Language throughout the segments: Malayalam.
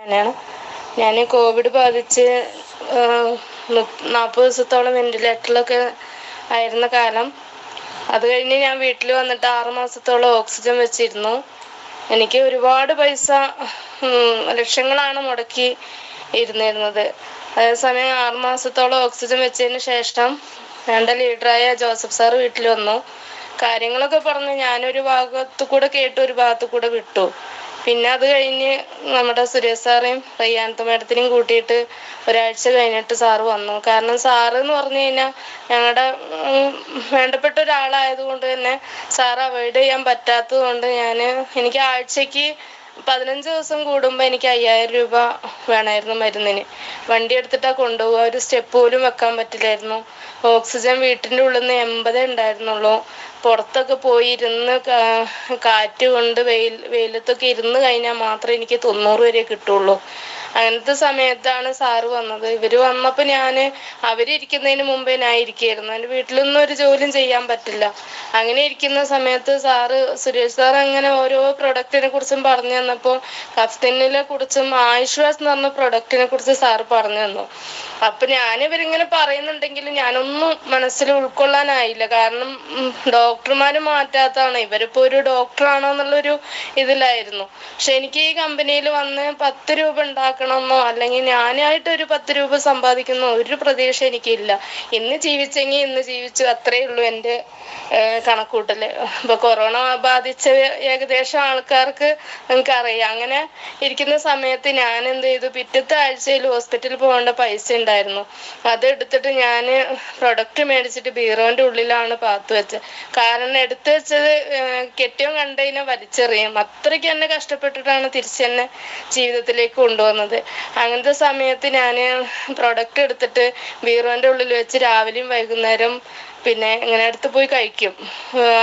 ഞാനാണ് ഞാൻ കോവിഡ് ബാധിച്ച് നാൽപ്പത് ദിവസത്തോളം വെന്റിലേറ്ററിലൊക്കെ ആയിരുന്ന കാലം. അത് കഴിഞ്ഞ് ഞാൻ വീട്ടിൽ വന്നിട്ട് ആറ് മാസത്തോളം ഓക്സിജൻ വെച്ചിരുന്നു. എനിക്ക് ഒരുപാട് പൈസ ലക്ഷങ്ങളാണ് മുടക്കി ഇരുന്നിരുന്നത്. അതേസമയം ആറ് മാസത്തോളം ഓക്സിജൻ വെച്ചതിന് ശേഷം എന്റെ ലീഡറായ ജോസഫ് സാർ വീട്ടിൽ വന്നു. കാര്യങ്ങളൊക്കെ പറഞ്ഞ് ഞാനൊരു ഭാഗത്തു കൂടെ കേട്ടു ഒരു ഭാഗത്തു കൂടെ വിട്ടു. പിന്നെ അത് കഴിഞ്ഞ് നമ്മുടെ സുരേഷ് സാറേയും റയ്യാനത്ത് മേഡത്തിനെയും കൂട്ടിയിട്ട് ഒരാഴ്ച കഴിഞ്ഞിട്ട് സാറ് വന്നു. കാരണം സാറ് എന്ന് പറഞ്ഞു കഴിഞ്ഞാൽ ഞങ്ങളുടെ വേണ്ടപ്പെട്ട ഒരാളായതുകൊണ്ട് തന്നെ സാറ് അവോയ്ഡ് ചെയ്യാൻ പറ്റാത്തത് കൊണ്ട് ഞാൻ എനിക്ക് ആഴ്ചക്ക് പതിനഞ്ച് ദിവസം കൂടുമ്പോൾ എനിക്ക് അയ്യായിരം രൂപ വേണമായിരുന്നു മരുന്നിന്. വണ്ടി എടുത്തിട്ടാ കൊണ്ടുപോകുക ഒരു സ്റ്റെപ്പ് പോലും വെക്കാൻ പറ്റില്ലായിരുന്നു. ഓക്സിജൻ വീട്ടിന്റെ ഉള്ളിൽ നിന്ന് എൺപതേ ഉണ്ടായിരുന്നുള്ളൂ. പുറത്തൊക്കെ പോയി ഇരുന്ന് കാറ്റ് കൊണ്ട് വെയിൽ വെയിലത്തൊക്കെ ഇരുന്ന് കഴിഞ്ഞാൽ മാത്രമേ എനിക്ക് തൊണ്ണൂറ് വരെ കിട്ടുള്ളൂ. അങ്ങനത്തെ സമയത്താണ് സാറ് വന്നത്. ഇവർ വന്നപ്പോൾ ഞാൻ അവരിരിക്കുന്നതിന് മുമ്പേ ഞാൻ ഇരിക്കുകയായിരുന്നു എന്റെ വീട്ടിലൊന്നും ഒരു ജോലിയും ചെയ്യാൻ പറ്റില്ല. അങ്ങനെ ഇരിക്കുന്ന സമയത്ത് സാറ് സുരേഷ് സാർ അങ്ങനെ ഓരോ പ്രൊഡക്റ്റിനെ കുറിച്ചും പറഞ്ഞു തന്നപ്പോൾ കഫ്തിനെ കുറിച്ചും ആയുഷ്വാസ് എന്ന് പറഞ്ഞ പ്രൊഡക്റ്റിനെ കുറിച്ച് സാറ് പറഞ്ഞു തന്നു. അപ്പൊ ഞാൻ ഇവരിങ്ങനെ പറയുന്നുണ്ടെങ്കിലും ഞാനൊന്നും മനസ്സിൽ ഉൾക്കൊള്ളാനായില്ല. കാരണം ഡോക്ടർമാര് മാറ്റാത്തതാണ്. ഇവരിപ്പോ ഒരു ഡോക്ടറാണോ എന്നുള്ളൊരു ഇതിലായിരുന്നു. പക്ഷെ എനിക്ക് ഈ കമ്പനിയിൽ വന്ന് പത്ത് രൂപ ഉണ്ടാക്കണമെന്നോ അല്ലെങ്കിൽ ഞാനായിട്ട് ഒരു പത്ത് രൂപ സമ്പാദിക്കുന്ന ഒരു പ്രതീക്ഷ എനിക്കില്ല. ഇന്ന് ജീവിച്ചെങ്കിൽ ഇന്ന് ജീവിച്ചു അത്രേ ഉള്ളൂ എന്റെ കണക്കൂട്ടൽ. ഇപ്പൊ കൊറോണ ബാധിച്ച ഏകദേശം ആൾക്കാർക്ക് നിങ്ങൾക്ക് അറിയാം അങ്ങനെ ഇരിക്കുന്ന സമയത്ത് ഞാൻ എന്ത് ചെയ്തു? പിറ്റത്തെ ആഴ്ചയിൽ ഹോസ്പിറ്റലിൽ പോകേണ്ട പൈസ ഉണ്ടായിരുന്നു. അത് എടുത്തിട്ട് ഞാൻ പ്രൊഡക്റ്റ് മേടിച്ചിട്ട് ബീറോന്റെ ഉള്ളിലാണ് പാത്തു വെച്ചത്. കാരണം എടുത്തു വെച്ചത് കെട്ടിയോ കണ്ടതിനെ വലിച്ചെറിയും. അത്രയ്ക്ക് തന്നെ കഷ്ടപ്പെട്ടിട്ടാണ് തിരിച്ചു തന്നെ ജീവിതത്തിലേക്ക് കൊണ്ടുവന്നത്. അങ്ങനത്തെ സമയത്ത് ഞാൻ പ്രൊഡക്റ്റ് എടുത്തിട്ട് ബീറോന്റെ ഉള്ളിൽ വെച്ച് രാവിലെയും വൈകുന്നേരം പിന്നെ ഇങ്ങനെ അടുത്ത് പോയി കഴിക്കും.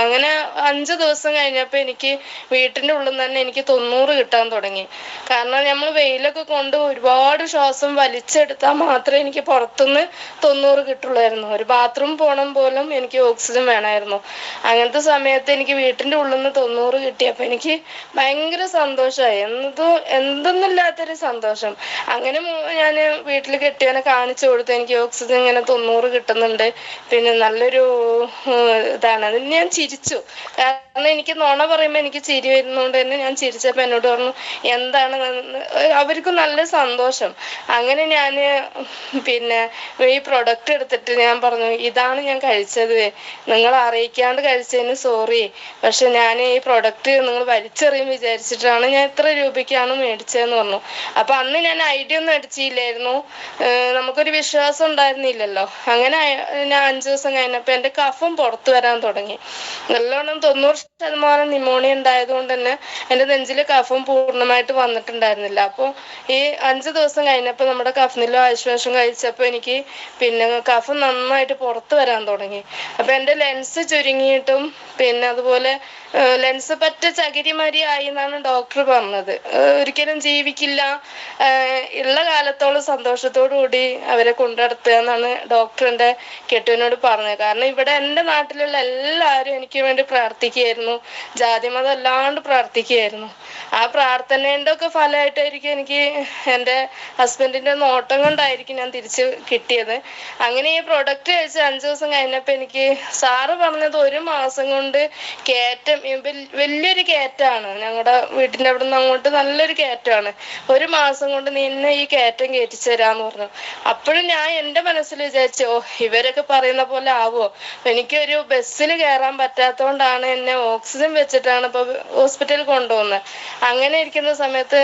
അങ്ങനെ അഞ്ച് ദിവസം കഴിഞ്ഞപ്പോൾ എനിക്ക് വീട്ടിന്റെ ഉള്ളിൽ തന്നെ എനിക്ക് തൊണ്ണൂറ് കിട്ടാൻ തുടങ്ങി. കാരണം നമ്മൾ വെയിലൊക്കെ കൊണ്ട് ഒരുപാട് ശ്വാസം വലിച്ചെടുത്താൽ മാത്രമേ എനിക്ക് പുറത്തുനിന്ന് തൊണ്ണൂറ് കിട്ടുള്ളായിരുന്നു. ഒരു ബാത്റൂം പോകണം പോലും എനിക്ക് ഓക്സിജൻ വേണമായിരുന്നു അങ്ങനത്തെ സമയത്ത് എനിക്ക് വീട്ടിന്റെ ഉള്ളിൽ നിന്ന് തൊണ്ണൂറ് കിട്ടിയപ്പോൾ എനിക്ക് ഭയങ്കര സന്തോഷമായി എന്തോ എന്തെന്നില്ലാത്തൊരു സന്തോഷം. അങ്ങനെ ഞാൻ വീട്ടിൽ കെട്ടിയവനെ കാണിച്ചു കൊടുത്തു എനിക്ക് ഓക്സിജൻ ഇങ്ങനെ തൊണ്ണൂറ് കിട്ടുന്നുണ്ട്. പിന്നെ നല്ല ഒരു ഇതാണ്. ഞാൻ ചിരിച്ചു. കാരണം എനിക്ക് നോണ പറയുമ്പോൾ എനിക്ക് ചിരി വരുന്നതുകൊണ്ട് തന്നെ ഞാൻ ചിരിച്ചപ്പോൾ എന്നോട് പറഞ്ഞു എന്താണ് അവർക്ക് നല്ല സന്തോഷം. അങ്ങനെ ഞാൻ പിന്നെ ഈ പ്രൊഡക്റ്റ് എടുത്തിട്ട് ഞാൻ പറഞ്ഞു ഇതാണ് ഞാൻ കഴിച്ചത്. നിങ്ങൾ അറിയിക്കാണ്ട് കഴിച്ചതിന് സോറി പക്ഷെ ഞാൻ ഈ പ്രൊഡക്റ്റ് നിങ്ങൾ വലിച്ചെറിയും വിചാരിച്ചിട്ടാണ് ഞാൻ ഇത്ര രൂപയ്ക്കാണ് മേടിച്ചതെന്ന് പറഞ്ഞു. അപ്പൊ അന്ന് ഞാൻ ഐഡിയ ഒന്നും അടിച്ചില്ലായിരുന്നു. നമുക്കൊരു വിശ്വാസം ഉണ്ടായിരുന്നില്ലല്ലോ. അങ്ങനെ ഞാൻ അഞ്ചു ദിവസം കഴിഞ്ഞപ്പോൾ എന്റെ കഫം പുറത്തു വരാൻ തുടങ്ങി. നല്ലോണം തൊണ്ണൂറ് ശതമാനം നിമോണിയ ഉണ്ടായത് കൊണ്ട് തന്നെ എന്റെ നെഞ്ചിലെ കഫം പൂർണമായിട്ട് വന്നിട്ടുണ്ടായിരുന്നില്ല. അപ്പോൾ ഈ അഞ്ച് ദിവസം കഴിഞ്ഞപ്പോൾ നമ്മുടെ കഫനിലോ ആശ്വാസം കഴിച്ചപ്പോൾ എനിക്ക് പിന്നെ കഫം നന്നായിട്ട് പുറത്തു വരാൻ തുടങ്ങി. അപ്പോൾ എന്റെ ലെൻസ് ചുരുങ്ങിയിട്ടും പിന്നെ അതുപോലെ ലെൻസ് പറ്റ ചകിരിമരി ആയി എന്നാണ് ഡോക്ടർ പറഞ്ഞത്. ഒരിക്കലും ജീവിക്കില്ല. ഉള്ള കാലത്തോളം സന്തോഷത്തോടു കൂടി അവരെ കൊണ്ടുനടത്തുക എന്നാണ് ഡോക്ടർ എന്റെ കെട്ടുവിനോട് പറഞ്ഞത്. കാരണം ഇവിടെ എന്റെ നാട്ടിലുള്ള എല്ലാവരും എനിക്ക് വേണ്ടി പ്രാർത്ഥിക്കുകയായിരുന്നു. ജാതി മതം അല്ലാണ്ട് പ്രാർത്ഥിക്കുകയായിരുന്നു. ആ പ്രാർത്ഥനേന്റെ ഒക്കെ ഫലമായിട്ടായിരിക്കും എനിക്ക് എന്റെ ഹസ്ബൻഡിന്റെ നോട്ടം കൊണ്ടായിരിക്കും ഞാൻ തിരിച്ച് കിട്ടിയത്. അങ്ങനെ ഈ പ്രൊഡക്റ്റ് കഴിച്ച് അഞ്ച് ദിവസം കഴിഞ്ഞപ്പോൾ എനിക്ക് സാറ് പറഞ്ഞത് ഒരു മാസം കൊണ്ട് കയറ്റം വലിയൊരു കയറ്റമാണ് ഞങ്ങളുടെ വീട്ടിന്റെ അവിടെ നിന്ന് അങ്ങോട്ട് നല്ലൊരു കയറ്റമാണ്. ഒരു മാസം കൊണ്ട് നിന്നെ ഈ കയറ്റം കയറ്റിച്ചു തരാമെന്ന് പറഞ്ഞു. അപ്പോഴും ഞാൻ എന്റെ മനസ്സിൽ വിചാരിച്ചു ഓ ഇവരൊക്കെ പറയുന്ന പോലെ ആവോ എനിക്കൊരു ബസ്സിൽ കയറാൻ പറ്റാത്തതുകൊണ്ടാണ് എന്നെ ഓക്സിജൻ വെച്ചിട്ടാണ് ഇപ്പൊ ഹോസ്പിറ്റലിൽ കൊണ്ടുപോകുന്നത് അങ്ങനെ ഇരിക്കുന്ന സമയത്ത്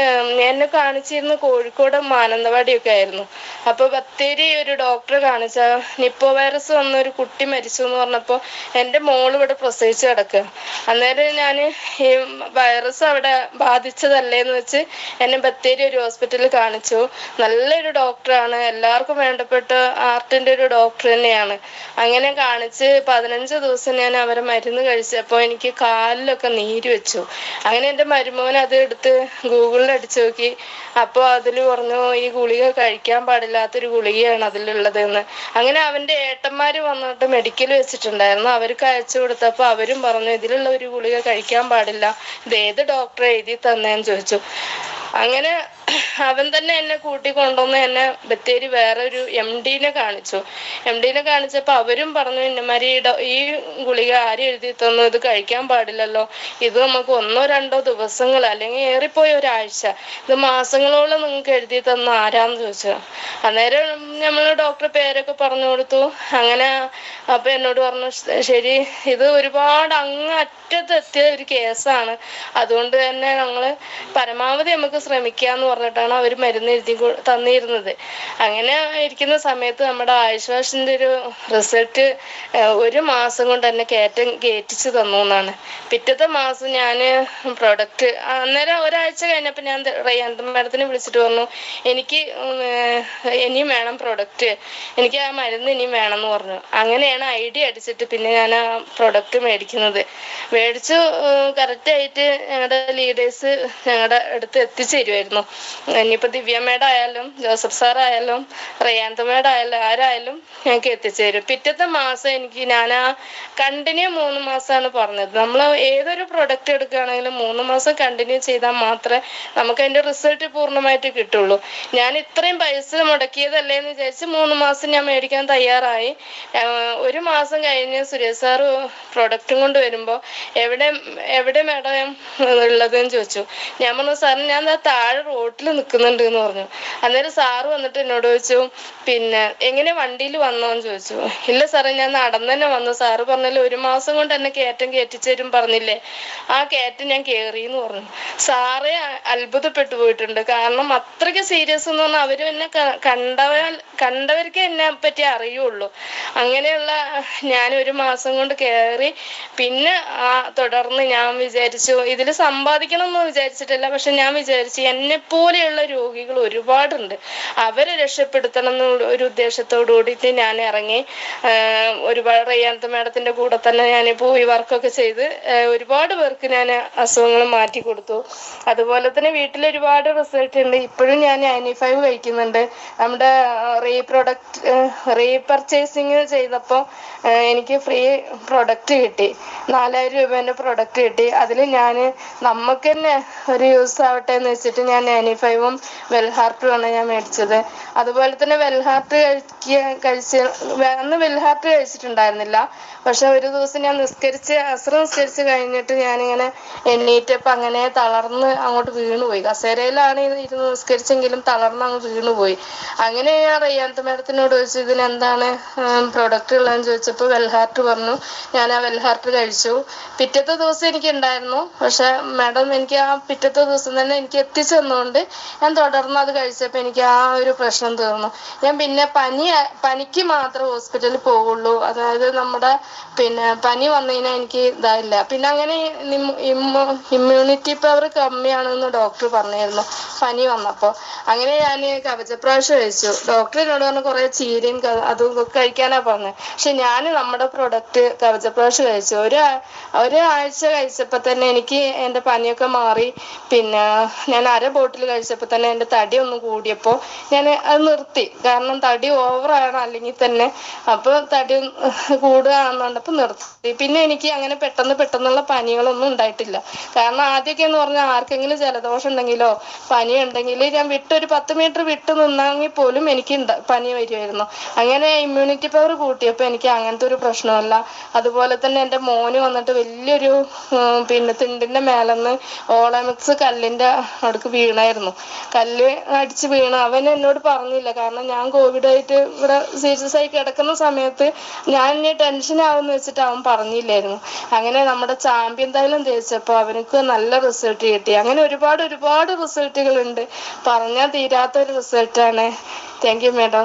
എന്നെ കാണിച്ചിരുന്ന കോഴിക്കോട് മാനന്തവാടിയൊക്കെ ആയിരുന്നു. അപ്പൊ ബത്തേരി ഒരു ഡോക്ടർ കാണിച്ച നിപ്പോ വൈറസ് വന്ന ഒരു കുട്ടി മരിച്ചു എന്ന് പറഞ്ഞപ്പോൾ എന്റെ മോൾ ഇവിടെ പ്രസവിച്ച് കിടക്കുക അന്നേരം ഞാൻ ഈ വൈറസ് അവിടെ ബാധിച്ചതല്ലേ എന്ന് വെച്ച് എന്നെ ബത്തേരി ഒരു ഹോസ്പിറ്റലിൽ കാണിച്ചു. നല്ലൊരു ഡോക്ടറാണ്. എല്ലാവർക്കും വേണ്ടപ്പെട്ട ആർട്ടിന്റെ ഒരു ഡോക്ടർ തന്നെയാണ്. അങ്ങനെ കാണിച്ച് പതിനഞ്ച് ദിവസം ഞാൻ അവരെ മരുന്ന് കഴിച്ചപ്പോൾ എനിക്ക് കാലിലൊക്കെ നീര് വെച്ചു. അങ്ങനെ എന്റെ മരുമോൻ അത് എടുത്ത് ഗൂഗിളിൽ അടിച്ചു നോക്കി. അപ്പോൾ അതിൽ പറഞ്ഞു ഈ ഗുളിക കഴിക്കാൻ പാടില്ലാത്തൊരു ഗുളികയാണ് അതിലുള്ളത് എന്ന് അങ്ങനെ അവന്റെ ഏട്ടന്മാർ വന്നിട്ട് മെഡിക്കൽ വെച്ചിട്ടുണ്ടായിരുന്നു. അവർക്ക് അയച്ചു കൊടുത്തപ്പോൾ അവരും പറഞ്ഞു ഇതിലുള്ള ഒരു ഗുളിക കഴിക്കാൻ പാടില്ല. ഇത് ഏത് ഡോക്ടർ എഴുതി തന്നേന്ന് ചോദിച്ചു. അങ്ങനെ അവൻ തന്നെ എന്നെ കൂട്ടി കൊണ്ടുവന്ന് എന്നെ ബത്തേരി വേറൊരു എം ഡിനെ കാണിച്ചു. എം ഡിനെ കാണിച്ചപ്പോ അവരും പറഞ്ഞു ഇന്നമാരി ഈ ഗുളിക ആരും എഴുതി തന്നു? ഇത് കഴിക്കാൻ പാടില്ലല്ലോ. ഇത് നമുക്ക് ഒന്നോ രണ്ടോ ദിവസങ്ങൾ അല്ലെങ്കിൽ ഏറിപ്പോയ ഒരാഴ്ച. ഇത് മാസങ്ങളോളം നിങ്ങൾക്ക് എഴുതി തന്ന ആരാന്ന് ചോദിച്ചു. അന്നേരം നമ്മൾ ഡോക്ടർ പേരൊക്കെ പറഞ്ഞു കൊടുത്തു. അങ്ങനെ അപ്പൊ എന്നോട് പറഞ്ഞു ശരി ഇത് ഒരുപാട് അങ്ങ് അറ്റത്തെത്തിയ ഒരു കേസാണ്. അതുകൊണ്ട് തന്നെ ഞങ്ങൾ പരമാവധി നമുക്ക് ശ്രമിക്കാന്ന് പറഞ്ഞിട്ടാണ് അവർ മരുന്ന് എഴുതി തന്നിരുന്നത്. അങ്ങനെ ഇരിക്കുന്ന സമയത്ത് നമ്മുടെ ആയുഷ്വാഷിന്റെ ഒരു റിസൾട്ട് ഒരു മാസം കൊണ്ട് തന്നെ കയറ്റം കയറ്റിച്ചു തന്നു എന്നാണ്. പിറ്റത്തെ മാസം ഞാൻ പ്രൊഡക്റ്റ് അന്നേരം ഒരാഴ്ച കഴിഞ്ഞപ്പോൾ ഞാൻ റയ്യാന്ത മാഡത്തിനെ വിളിച്ചിട്ട് പറഞ്ഞു എനിക്ക് ഇനിയും വേണം പ്രൊഡക്റ്റ് എനിക്ക് ആ മരുന്ന് ഇനിയും വേണം എന്ന് പറഞ്ഞു. അങ്ങനെയാണ് ഐ ഡി അടിച്ചിട്ട് പിന്നെ ഞാൻ ആ പ്രൊഡക്റ്റ് മേടിക്കുന്നത്. മേടിച്ചു കറക്റ്റ് ആയിട്ട് ഞങ്ങളുടെ ലീഡേഴ്സ് ഞങ്ങളുടെ അടുത്ത് എത്തിച്ചു തരുമായിരുന്നു ഇനിയിപ്പോൾ ദിവ്യ മേഡം ആയാലും ജോസഫ് സാറായാലും റിയാന്ത മേഡായാലും ആരായാലും ഞങ്ങൾക്ക് എത്തിച്ചു തരും. പിറ്റത്തെ മാസം എനിക്ക് ഞാൻ ആ കണ്ടിന്യൂ മൂന്ന് മാസമാണ് പറഞ്ഞത്. നമ്മൾ ഏതൊരു പ്രൊഡക്റ്റ് എടുക്കുകയാണെങ്കിലും മൂന്ന് മാസം കണ്ടിന്യൂ ചെയ്താൽ മാത്രമേ നമുക്ക് അതിന്റെ റിസൾട്ട് പൂർണമായിട്ട് കിട്ടുള്ളൂ. ഞാൻ ഇത്രയും പൈസ മുടക്കിയതല്ലേ എന്ന് വിചാരിച്ച് മൂന്ന് മാസം ഞാൻ മേടിക്കാൻ തയ്യാറായി. ഒരു മാസം കഴിഞ്ഞ് സുരേഷ് സാറ് പ്രൊഡക്റ്റും കൊണ്ട് വരുമ്പോൾ എവിടെ എവിടെ മേഡം ഉള്ളതെന്ന് ചോദിച്ചു. ഞാൻ പറഞ്ഞു സാറിന് ഞാൻ താഴെ റോട്ടിൽ നിൽക്കുന്നുണ്ട് എന്ന് പറഞ്ഞു. അന്നേരം സാറ് വന്നിട്ട് എന്നോട് ചോദിച്ചു പിന്നെ എങ്ങനെ വണ്ടിയിൽ വന്നോന്ന് ചോദിച്ചു. ഇല്ല സാറേ ഞാൻ നടന്നു തന്നെ വന്നു. സാറ് പറഞ്ഞല്ലോ ഒരു മാസം കൊണ്ട് തന്നെ കയറ്റം കയറ്റിച്ചേരും പറഞ്ഞില്ലേ. ആ കയറ്റം ഞാൻ കേറി എന്ന് പറഞ്ഞു. സാറേ അത്ഭുതപ്പെട്ടു പോയിട്ടുണ്ട്. കാരണം അത്രയ്ക്ക് സീരിയസ് എന്ന് പറഞ്ഞാൽ അവർ എന്നെ കണ്ടവ കണ്ടവർക്ക് എന്നെ പറ്റി അറിയുള്ളൂ. അങ്ങനെയുള്ള ഞാൻ ഒരു മാസം കൊണ്ട് കയറി പിന്നെ ആ തുടർന്ന് ഞാൻ വിചാരിച്ചു ഇതിൽ സമ്പാദിക്കണം എന്ന് വിചാരിച്ചിട്ടില്ല പക്ഷെ ഞാൻ വിചാരിച്ചു എന്നെ പോലെയുള്ള രോഗികൾ ഒരുപാടുണ്ട്. അവരെ രക്ഷപ്പെടുത്തണം എന്നുള്ള ഒരു ഉദ്ദേശത്തോടു കൂടിയിട്ട് ഞാൻ ഇറങ്ങി. ഒരുപാട് റയ്യാനത്ത് മേഡത്തിന്റെ കൂടെ തന്നെ ഞാൻ പോയി വർക്കൊക്കെ ചെയ്ത് ഒരുപാട് പേർക്ക് ഞാൻ അസുഖങ്ങൾ മാറ്റി കൊടുത്തു. അതുപോലെ തന്നെ വീട്ടിൽ ഒരുപാട് റിസൾട്ട് ഉണ്ട്. ഇപ്പോഴും ഞാൻ നയന്റി ഫൈവ് കഴിക്കുന്നുണ്ട്. നമ്മുടെ റീപ്രൊഡക്റ്റ് റീപർച്ചേസിങ് ചെയ്തപ്പോൾ എനിക്ക് ഫ്രീ പ്രൊഡക്റ്റ് കിട്ടി. നാലായിരം രൂപേന്റെ പ്രൊഡക്റ്റ് കിട്ടി. അതിൽ ഞാൻ നമുക്ക് തന്നെ ഒരു യൂസ് ആവട്ടെ എന്ന് വെച്ചിട്ട് ഞാൻ നയന്റി ഫൈവും വെൽഹാർട്ടുമാണ് ഞാൻ മേടിച്ചത്. അതുപോലെ തന്നെ വെൽഹാർട്ട് കഴിക്കുക കഴിച്ച് അന്ന് വെൽഹാർട്ട് കഴിച്ചിട്ടുണ്ടായിരുന്നില്ല. പക്ഷെ ഒരു ദിവസം ഞാൻ നിസ്കരിച്ച് അസ്ര നിസ്കരിച്ച് കഴിഞ്ഞിട്ട് ഞാനിങ്ങനെ എണ്ണീറ്റപ്പോൾ അങ്ങനെ തളർന്ന് അങ്ങോട്ട് വീണുപോയി. കസേരയിലാണ് ഇരുന്ന് നിസ്കരിച്ചെങ്കിലും തളർന്ന് അങ്ങ് വീണുപോയി. അങ്ങനെ ഞാൻ റയ്യാന്ത മാഡത്തിനോട് ചോദിച്ചു ഇതിന് എന്താണ് പ്രൊഡക്റ്റ് ഉള്ളതെന്ന് ചോദിച്ചപ്പോൾ വെൽഹാർട്ട് പറഞ്ഞു ഞാൻ ആ വെൽഹാർട്ട് കഴിച്ചു. പിറ്റത്തെ ദിവസം എനിക്ക് ഉണ്ടായിരുന്നു പക്ഷെ മാഡം എനിക്ക് ആ പിറ്റത്തെ ദിവസം തന്നെ എനിക്ക് എത്തിച്ചു തന്നുകൊണ്ട് ഞാൻ തുടർന്ന് അത് കഴിച്ചപ്പോൾ എനിക്ക് ആ ഒരു പ്രശ്നം തീർന്നു. ഞാൻ പിന്നെ പനി പനിക്ക് മാത്രം ഹോസ്പിറ്റലിൽ പോവുള്ളൂ. അതായത് നമ്മുടെ പിന്നെ പനി വന്നു കഴിഞ്ഞാൽ എനിക്ക് ഇതായില്ല. പിന്നെ അങ്ങനെ ഇമ്മ്യൂണിറ്റി പവർ കമ്മിയാണെന്ന് ഡോക്ടർ പറഞ്ഞിരുന്നു. പനി വന്നപ്പോൾ. അങ്ങനെ ഞാൻ കവചപ്രാവശ്യം കഴിച്ചു. ഡോക്ടർ എന്നോട് പറഞ്ഞു കുറെ ചീരയും അതും കഴിക്കാനാ പറഞ്ഞത് പക്ഷെ ഞാൻ നമ്മുടെ പ്രൊഡക്റ്റ് കവചപ്രാവശ്യം കഴിച്ചു. ഒരു ഒരു ഒരാഴ്ച കഴിച്ചപ്പോ തന്നെ എനിക്ക് എന്റെ പനിയൊക്കെ മാറി. പിന്നെ ഞാൻ അര ബോട്ടിൽ കഴിച്ചപ്പോ തന്നെ എന്റെ തടി ഒന്ന് കൂടിയപ്പോ ഞാൻ അത് നിർത്തി. കാരണം തടി ഓവറാണ് അല്ലെങ്കിൽ തന്നെ. അപ്പൊ തടി കൂടുകയാണെന്നുണ്ടപ്പോ നിർത്തി. പിന്നെ എനിക്ക് അങ്ങനെ പെട്ടെന്ന് പെട്ടെന്നുള്ള പനികളൊന്നും ഉണ്ടായിട്ടില്ല. കാരണം ആദ്യമൊക്കെ എന്ന് പറഞ്ഞാൽ ആർക്കെങ്കിലും ജലദോഷം ഉണ്ടെങ്കിലോ പനി ഉണ്ടെങ്കിൽ ഞാൻ വിട്ടൊരു പത്ത് മീറ്റർ വിട്ട് നിന്നാങ്കിൽ പോലും എനിക്ക് പനി വരുമായിരുന്നു അങ്ങനെ ഇമ്മ്യൂണിറ്റി പവർ കൂട്ടിയപ്പോൾ എനിക്ക് അങ്ങനത്തെ ഒരു പ്രശ്നമല്ല. അതുപോലെ തന്നെ എന്റെ മോന് വന്നിട്ട് വലിയൊരു പിന്നെ തിണ്ടിന്റെ മേലെന്ന് ഓളമിക്സ് കല്ലിന്റെ അടുക്ക് വീണായിരുന്നു. കല്ല് അടിച്ച് വീണു. അവൻ എന്നോട് പറഞ്ഞില്ല. കാരണം ഞാൻ കോവിഡ് ആയിട്ട് ഇവിടെ സീരിയസ് ആയി കിടക്കുന്ന സമയത്ത് ഞാൻ ഇനി ടെൻഷൻ ആവുമെന്ന് വെച്ചിട്ട് അവൻ പറഞ്ഞില്ലായിരുന്നു. അങ്ങനെ നമ്മുടെ ചാമ്പ്യൻ തൈലം തേച്ചപ്പോൾ അവനക്ക് നല്ല റിസൾട്ട് കിട്ടി. അങ്ങനെ ഒരുപാട് ഒരുപാട് റിസൾട്ടുകൾ ഉണ്ട്. പറഞ്ഞാൽ തീരാത്ത ഒരു റിസൾട്ടാണ് థ్యాంక్ యూ మేడం